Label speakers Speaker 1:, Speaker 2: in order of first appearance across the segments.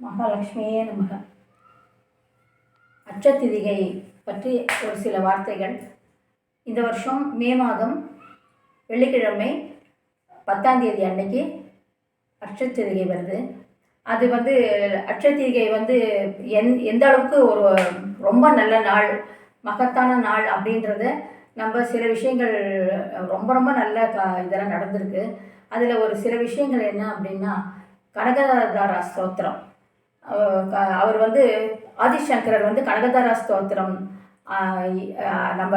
Speaker 1: மகாலட்சுமியே நமக. அச்சத்திதிகை பற்றி ஒரு சில வார்த்தைகள். இந்த வருஷம் மே மாதம் வெள்ளிக்கிழமை பத்தாம் தேதி அன்னைக்கு அட்சத்திரிகை வருது. அது வந்து அட்சத்திரிகை வந்து எந் எந்த அளவுக்கு ஒரு ரொம்ப நல்ல நாள் மகத்தான நாள் அப்படின்றத நம்ம சில விஷயங்கள் ரொம்ப ரொம்ப நல்ல க இதெல்லாம் நடந்திருக்கு. அதில் ஒரு சில விஷயங்கள் என்ன அப்படின்னா கனகதாரா ஸ்தோத்திரம். அவர் வந்து ஆதிசங்கரர் வந்து கனகதாரா ஸ்தோத்திரம் நம்ம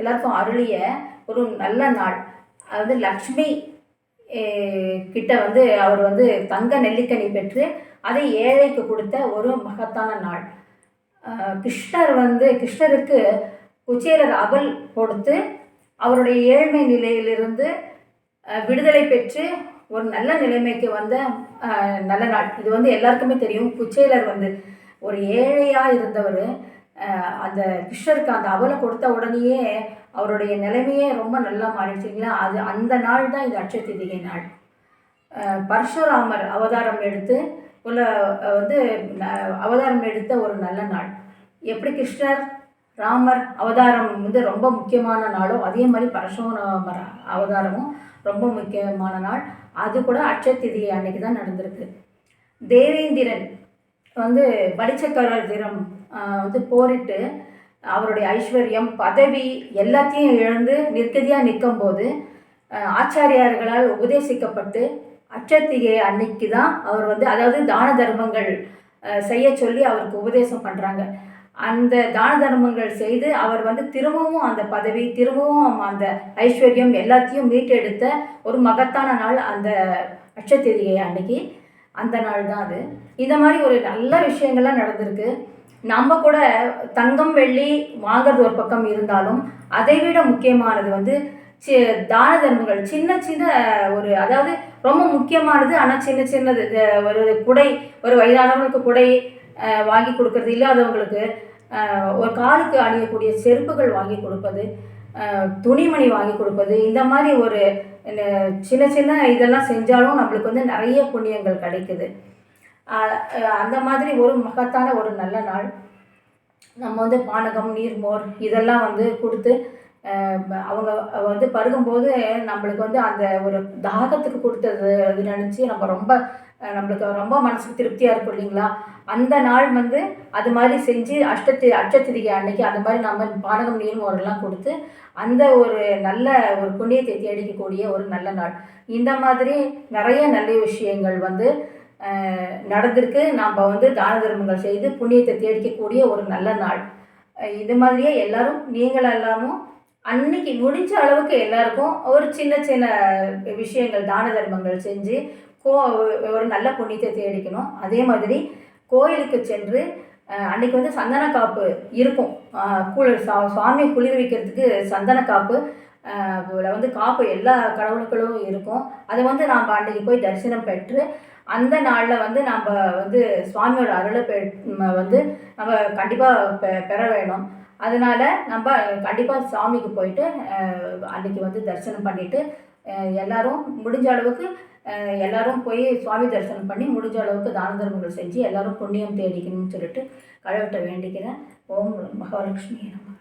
Speaker 1: எல்லாருக்கும் அருளிய ஒரு நல்ல நாள். அது வந்து லக்ஷ்மி கிட்ட வந்து அவர் வந்து தங்க நெல்லிக்கனி பெற்று அதை ஏழைக்கு கொடுத்த ஒரு மகத்தான நாள். கிருஷ்ணர் வந்து கிருஷ்ணருக்கு குச்சேரர் அபல் கொடுத்து அவருடைய ஏழ்மை நிலையிலிருந்து விடுதலை பெற்று ஒரு நல்ல நிலைமைக்கு வந்த நல்ல நாள். இது வந்து எல்லாருக்குமே தெரியும். குச்சேலர் வந்து ஒரு ஏழையாக இருந்தவர். அந்த கிருஷ்ணருக்கு அந்த அவலை கொடுத்த உடனேயே அவருடைய நிலைமையே ரொம்ப நல்லா மாறிடுச்சிங்களா அது அந்த நாள் தான் இது அட்சத்திதிகை நாள். பரஷுராமர் அவதாரம் எடுத்து உள்ள வந்து அவதாரம் எடுத்த ஒரு நல்ல நாள். எப்படி கிருஷ்ணர் ராமர் அவதாரம் வந்து ரொம்ப முக்கியமான நாளும் அதே மாதிரி பரசுராமர் அவதாரமும் ரொம்ப முக்கியமான நாள். அது கூட அட்சத்திதிகை அன்னைக்கு தான் நடந்திருக்கு. தேவேந்திரன் வந்து பலிச்சக்கரத்திரம் வந்து போரிட்டு அவருடைய ஐஸ்வர்யம் பதவி எல்லாத்தையும் இழந்து நிற்கதியாக நிற்கும் போது ஆச்சாரியார்களால் உபதேசிக்கப்பட்டு அச்சத்திகை அன்னைக்கு தான் அவர் வந்து அதாவது தான தர்மங்கள் செய்ய சொல்லி அவருக்கு உபதேசம் பண்ணுறாங்க அந்த தான தர்மங்கள் செய்து அவர் வந்து திரும்பவும் அந்த பதவி திரும்பவும் அந்த ஐஸ்வர்யம் எல்லாத்தையும் மீட்டெடுத்த ஒரு மகத்தான நாள் அந்த அட்சத்திரிகை அன்னைக்கு. அந்த நாள் தான் அது. இந்த மாதிரி ஒரு நல்ல விஷயங்கள்லாம் நடந்திருக்கு. நம்ம கூட தங்கம் வெள்ளி வாங்குறது ஒரு பக்கம் இருந்தாலும் அதை விட முக்கியமானது வந்து சி தான தர்மங்கள். சின்ன சின்ன ஒரு அதாவது ரொம்ப முக்கியமானது ஆனால் சின்ன சின்னது ஒரு குடை ஒரு வயதானவங்களுக்கு குடை வாங்கி கொடுக்கறது இல்லாதவங்களுக்கு ஒரு காலுக்கு அணியக்கூடிய செருப்புகள் வாங்கி கொடுப்பது துணிமணி வாங்கி கொடுப்பது இந்த மாதிரி ஒரு சின்ன சின்ன இதெல்லாம் செஞ்சாலும் நம்மளுக்கு வந்து நிறைய புண்ணியங்கள் கிடைக்குது. அந்த மாதிரி ஒரு மகத்தான ஒரு நல்ல நாள். நம்ம வந்து பானகம் நீர்மோர் இதெல்லாம் வந்து கொடுத்து அவங்க வந்து பருகும்போது நம்மளுக்கு வந்து அந்த ஒரு தாகத்துக்கு கொடுத்தது அது நினச்சி நம்ம ரொம்ப நம்மளுக்கு ரொம்ப மனசுக்கு திருப்தியாக இருக்கும் இல்லைங்களா? அந்த நாள் வந்து அது மாதிரி செஞ்சு அஷ்டத்தி அஷ்டத்திரிகை அன்னைக்கு அந்த மாதிரி நம்ம பானகம் நீர்மோரெல்லாம் கொடுத்து அந்த ஒரு நல்ல ஒரு புண்ணியத்தை தேடிக்கக்கூடிய ஒரு நல்ல நாள். இந்த மாதிரி நிறைய நல்ல விஷயங்கள் வந்து நடந்திருக்கு. நாம் வந்து தான தர்மங்கள் செய்து புண்ணியத்தை தேடிக்கக்கூடிய ஒரு நல்ல நாள். இது மாதிரியே எல்லாரும் நீங்கள் எல்லாமும் அன்னைக்கு முடிஞ்ச அளவுக்கு எல்லாருக்கும் ஒரு சின்ன சின்ன விஷயங்கள் தான தர்மங்கள் செஞ்சு கோ ஒரு நல்ல புண்ணியத்தை தேடிக்கணும். அதே மாதிரி கோயிலுக்கு சென்று அஹ், அன்னைக்கு வந்து சந்தன காப்பு இருக்கும் குளிர் சா- சுவாமியை குளிர் வைக்கிறதுக்கு சந்தன காப்பு வந்து காப்பு எல்லா கடவுள்களும் இருக்கும். அதை வந்து நாம் அன்னைக்கு போய் தரிசனம் பெற்று அந்த நாளில் வந்து நம்ம வந்து சுவாமியோட அருளை பெ வந்து நம்ம கண்டிப்பாக பெ பெற வேணும். அதனால் நம்ம கண்டிப்பாக சாமிக்கு போயிட்டு அன்றைக்கி அன்னைக்கு வந்து தரிசனம் பண்ணிவிட்டு எல்லாரும் முடிஞ்ச அளவுக்கு எல்லாரும் போய் சுவாமி தரிசனம் பண்ணி முடிஞ்ச அளவுக்கு தான தர்மங்கள் செஞ்சு எல்லாரும் புண்ணியம் தேடிக்கணும்னு சொல்லிட்டு கடவுள்கிட்ட வேண்டிக்கிறேன். ஓம் மகாலட்சுமி நம்ம